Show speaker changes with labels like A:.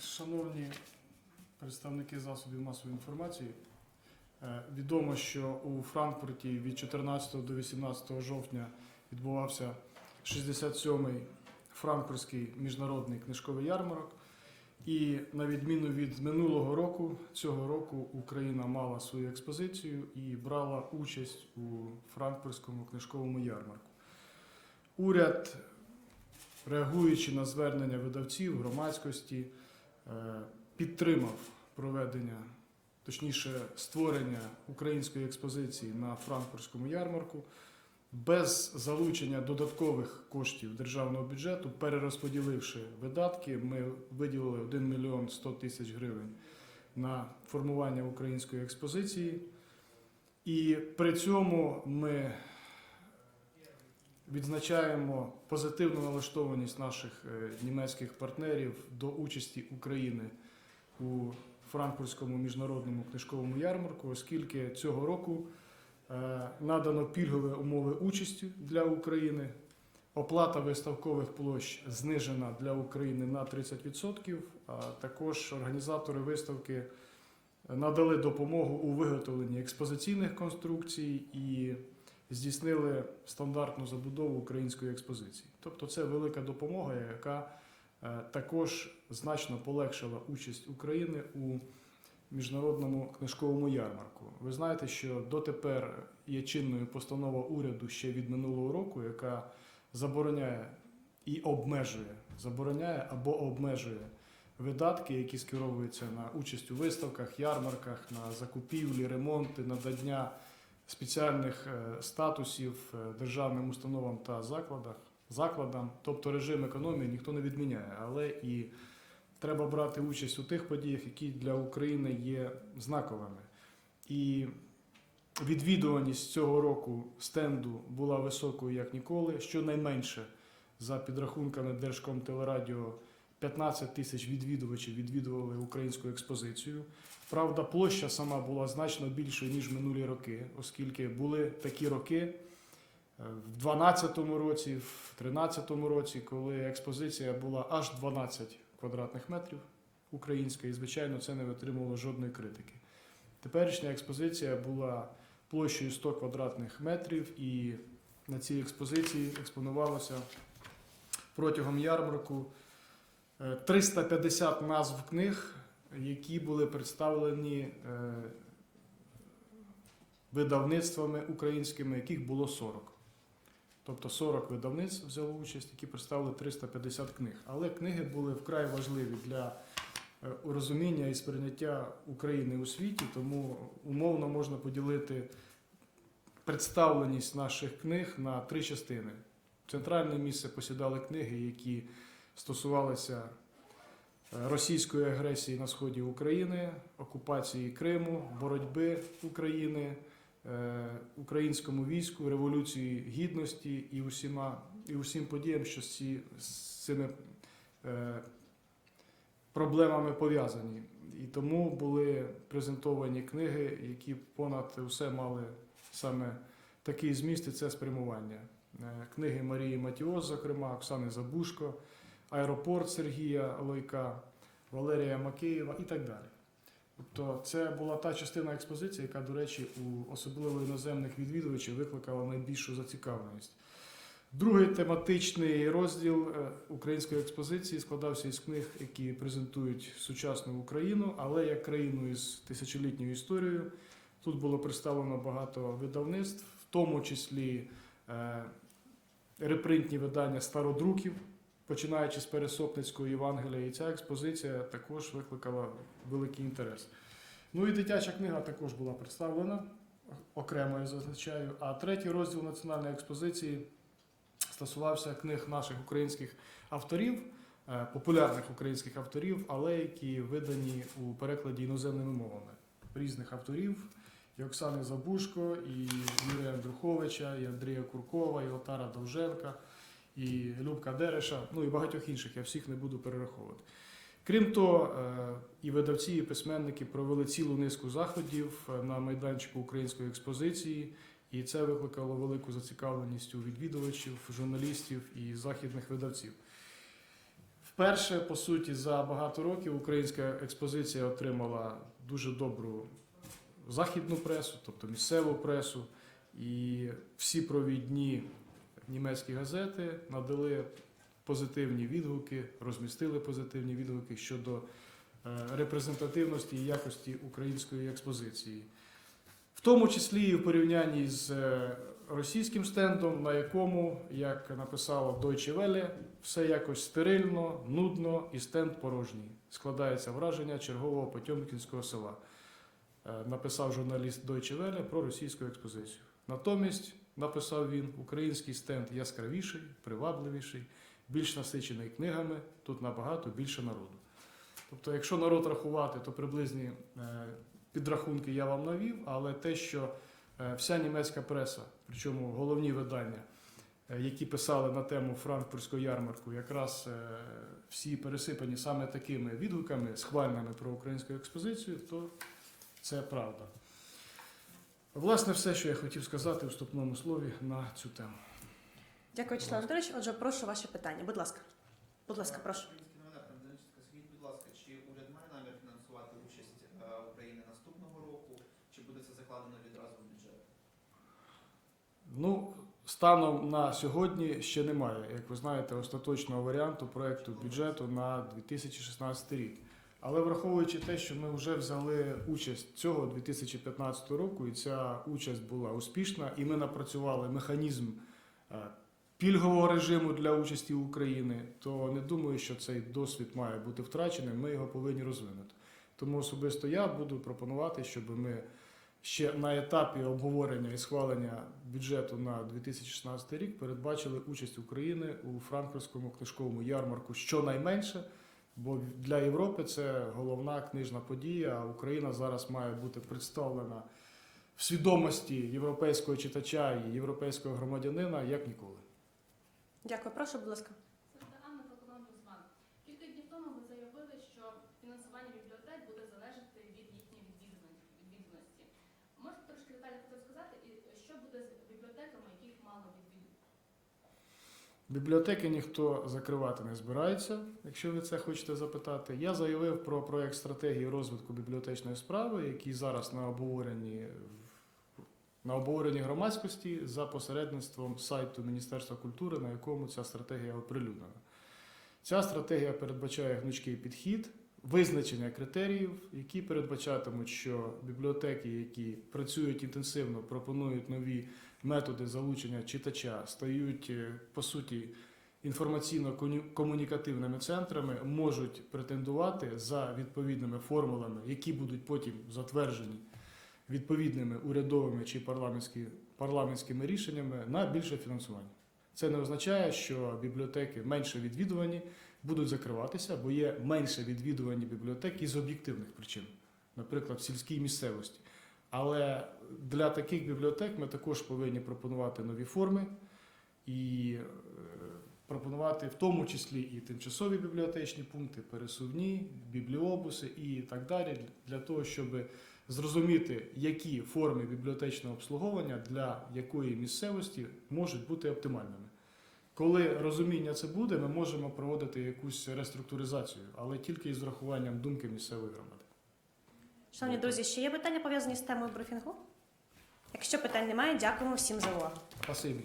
A: Шановні представники засобів масової інформації, е, відомо, що у Франкфурті від 14 до 18 жовтня відбувався 67-й Франкфуртський міжнародний книжковий ярмарок. І на відміну від минулого року, цього року Україна мала свою експозицію і брала участь у Франкфуртському книжковому ярмарку. Уряд, реагуючи на звернення видавців, громадськості, підтримав проведення, точніше, створення української експозиції на Франкфуртському ярмарку без залучення додаткових коштів державного бюджету, перерозподіливши видатки, ми виділили 1 мільйон 100 тисяч гривень на формування української експозиції. І при цьому ми відзначаємо позитивну налаштованість наших е, німецьких партнерів до участі України у Франкфуртському міжнародному книжковому ярмарку, оскільки цього року е, надано пільгові умови участі для України. Оплата виставкових площ знижена для України на 30%, а також організатори виставки надали допомогу у виготовленні експозиційних конструкцій і здійснили стандартну забудову української експозиції. Тобто це велика допомога, яка е, також значно полегшила участь України у міжнародному книжковому ярмарку. Ви знаєте, що дотепер є чинною постанова уряду ще від минулого року, яка забороняє і обмежує, забороняє або обмежує видатки, які скеровуються на участь у виставках, ярмарках, на закупівлі, ремонти, надання спеціальних е, статусів е, державним установам та закладах, закладам. Тобто режим економії ніхто не відміняє, але і треба брати участь у тих подіях, які для України є знаковими. І відвідуваність цього року стенду була високою як ніколи. Щонайменше, за підрахунками Держкомтелерадіо, 15 тисяч відвідувачів відвідували українську експозицію. Правда, площа сама була значно більшою, ніж минулі роки, оскільки були такі роки е, в 2012 році, в 2013 році, коли експозиція була аж 12 квадратних метрів українська, і, звичайно, це не витримувало жодної критики. Теперішня експозиція була площею 100 квадратних метрів, і на цій експозиції експонувалося протягом ярмарку 350 назв книг, які були представлені е, видавництвами українськими, яких було 40. Тобто 40 видавництв взяло участь, які представили 350 книг. Але книги були вкрай важливі для е, розуміння і сприйняття України у світі, тому умовно можна поділити представленість наших книг на три частини. Центральне місце посідали книги, які стосувалися е, російської агресії на сході України, окупації Криму, боротьби України, е, українському війську, революції гідності і усіма і усім подіям, що з, цими е, проблемами пов'язані. І тому були презентовані книги, які понад усе мали саме такий зміст і це спрямування. Книги Марії Матіос, зокрема, Оксани Забушко, Аеропорт Сергія Лойка, Валерія Макеєва і так далі. Тобто це була та частина експозиції, яка, до речі, у особливо іноземних відвідувачів викликала найбільшу зацікавленість. Другий тематичний розділ е, української експозиції складався із книг, які презентують сучасну Україну, але як країну із тисячолітньою історією. Тут було представлено багато видавництв, в тому числі е, репринтні видання стародруків, починаючи з Пересопницького Євангелія. І ця експозиція також викликала великий інтерес. Ну і дитяча книга також була представлена окремо, я зазначаю. А третій розділ національної експозиції стосувався книг наших українських авторів, е, популярних українських авторів, але які видані у перекладі іноземними мовами різних авторів. І Оксани Забушко, і Юрія Андруховича, і Андрія Куркова, і Отара Довженка, і Любка Дереша, ну і багатьох інших, я всіх не буду перераховувати. Крім того, е, і видавці, і письменники провели цілу низку заходів е, на майданчику української експозиції, і це викликало велику зацікавленість у відвідувачів, журналістів і західних видавців. Вперше, по суті, за багато років українська експозиція отримала дуже добру західну пресу, тобто місцеву пресу. І всі провідні німецькі газети надали позитивні відгуки, розмістили позитивні відгуки щодо е, репрезентативності і якості української експозиції. В тому числі і в порівнянні з е, російським стендом, на якому, як написало Deutsche Welle, все якось стерильно, нудно і стенд порожній. Складається враження чергового Потьомкінського села. Е, Написав журналіст Deutsche Welle про російську експозицію. Натомість написав він український стенд яскравіший, привабливіший, більш насичений книгами, тут набагато більше народу. Тобто, якщо народ рахувати, то приблизні е, підрахунки я вам навів, але те, що е, вся німецька преса, причому головні видання, е, які писали на тему франкфуртського ярмарку, якраз всі пересипані саме такими відгуками, схвальними про українську експозицію, то це правда. Власне, все, що я хотів сказати у вступному слові на цю тему.
B: Дякую, Вячеслав Анатолійович. Отже, прошу ваше питання. Будь ласка. Будь ласка, прошу.
C: Новина, скажіть, будь ласка, чи уряд має намір фінансувати участь е, України наступного року, чи буде це закладено відразу в бюджет?
A: Ну, станом на сьогодні ще немає, як ви знаєте, остаточного варіанту проекту бюджету на 2016 рік. Але враховуючи те, що ми вже взяли участь цього 2015 року, і ця участь була успішна, і ми напрацювали механізм е, пільгового режиму для участі України, то не думаю, що цей досвід має бути втраченим. Ми його повинні розвинути. Тому особисто я буду пропонувати, щоб ми ще на етапі обговорення і схвалення бюджету на 2016 рік передбачили участь України у франкфуртському книжковому ярмарку щонайменше. Бо для Європи це головна книжна подія. Україна зараз має бути представлена в свідомості європейського читача і європейського громадянина як ніколи.
B: Дякую, прошу, будь ласка.
D: Це Анна Проконом-Гузман. Кілька днів тому ви заявили, що фінансування бібліотек буде залежати від їхньої відвідуваності. Можете трошки деталі про це сказати, і що буде з бібліотеками, яких мало відвідують?
A: Бібліотеки ніхто закривати не збирається, якщо ви це хочете запитати. Я заявив про проєкт стратегії розвитку бібліотечної справи, який зараз на обговоренні на обговоренні громадськості за посередництвом сайту Міністерства культури, на якому ця стратегія оприлюднена. Ця стратегія передбачає гнучкий підхід, визначення критеріїв, які передбачатимуть, що бібліотеки, які працюють інтенсивно, пропонують нові методи залучення читача, стають е, по суті інформаційно-комунікативними центрами, можуть претендувати за відповідними формулами, які будуть потім затверджені відповідними урядовими чи парламентськими рішеннями на більше фінансування. Це не означає, що бібліотеки менше відвідувані будуть закриватися, бо є менше відвідувані бібліотеки з об'єктивних причин, наприклад, в сільській місцевості. Але для таких бібліотек ми також повинні пропонувати нові форми і е, пропонувати в тому числі і тимчасові бібліотечні пункти, пересувні, бібліобуси і так далі, для того, щоб зрозуміти, які форми бібліотечного обслуговування для якої місцевості можуть бути оптимальними. Коли розуміння це буде, ми можемо проводити якусь реструктуризацію, але тільки із врахуванням думки місцевої громади.
B: Шановні друзі, ще є питання пов'язані з темою брифінгу? Якщо питань немає, дякуємо всім за увагу.
A: Спасибі.